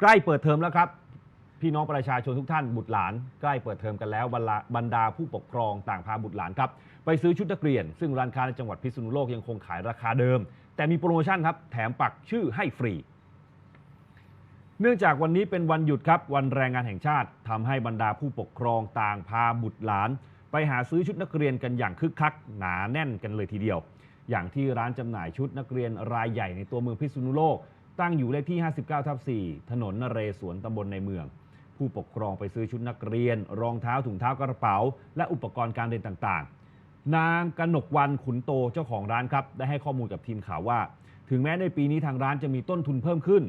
ใกล้เปิดเทอมแล้วครับ พี่น้องประชาชนทุกท่านบุตรหลาน ใกล้เปิดเทอมกันแล้วบรรลาบรรดาผู้ปกครองต่างพาบุตรหลานครับไปซื้อชุดนักเรียน ซึ่งร้านค้าในจังหวัดพิษณุโลกยังคงขายราคาเดิม แต่มีโปรโมชั่นครับแถมปักชื่อให้ฟรีเนื่องจากวันนี้เป็นวันหยุดครับ วันแรงงานแห่งชาติทำให้บรรดาผู้ปกครองต่างพาบุตรหลาน ไปหาซื้อชุดนักเรียนกันอย่างคึกคัก หนาแน่นกันเลยทีเดียว อย่างที่ร้านจำหน่ายชุดนักเรียนรายใหญ่ในตัวเมืองพิษณุโลก ตั้งอยู่เลขที่ 59ทับ4ถนนนเรศวรตำบลในเมือง ผู้ปกครองไปซื้อชุดนักเรียน รองเท้าถุงเท้ากระเป๋า และอุปกรณ์การเรียนต่างๆ นางกนกวันขุนโตเจ้าของร้านครับ ได้ให้ข้อมูลกับทีมข่าวว่า ถึงแม้ในปีนี้ทางร้านจะมีต้นทุนเพิ่มขึ้น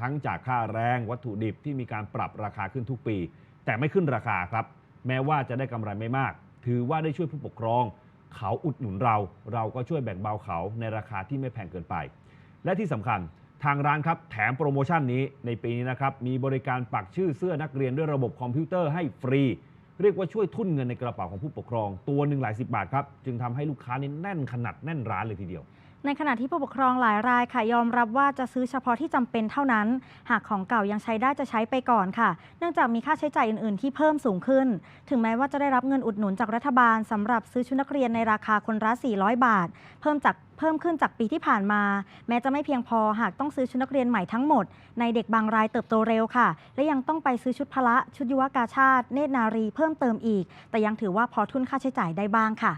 ทั้งจากค่าแรงวัตถุดิบที่มีการปรับราคาขึ้นทุกปี แต่ไม่ขึ้นราคาครับ แม้ว่าจะได้กำไรไม่มาก ถือว่าได้ช่วยผู้ปกครอง เขาอุดหนุนเรา เราก็ช่วยแบ่งเบาเขาในราคาที่ไม่แพงเกินไป และที่สำคัญ ทางร้านครับแถมโปรโมชั่นนี้ในปีนี้นะครับมีบริการปักชื่อเสื้อนักเรียนด้วยระบบคอมพิวเตอร์ให้ฟรี เรียกว่าช่วยทุ่นเงินในกระเป๋าของผู้ปกครอง ตัวหนึ่งหลายสิบบาทครับจึงทำให้ลูกค้านี่แน่นขนาดแน่นร้านเลยทีเดียว ในขณะที่ผู้ปกครองหลายรายค่ะยอมรับว่าจะซื้อเฉพาะที่จำเป็นเท่านั้น หากของเก่ายังใช้ได้จะใช้ไปก่อนค่ะ เนื่องจากมีค่าใช้จ่ายอื่น ๆ ที่เพิ่มสูงขึ้น ถึงแม้ว่าจะได้รับเงินอุดหนุนจากรัฐบาลสำหรับซื้อชุดนักเรียนในราคาคนละ 400 บาท เพิ่มจากเพิ่มขึ้นจากปีที่ผ่านมา แม้จะไม่เพียงพอหากต้องซื้อชุดนักเรียนใหม่ทั้งหมด ในเด็กบางรายเติบโตเร็วค่ะ และยังต้องไปซื้อชุดพละชุดยุวกาชาติ เนตรนารีเพิ่มเติมอีก แต่ยังถือว่าพอทุนค่าใช้จ่ายได้บ้างค่ะ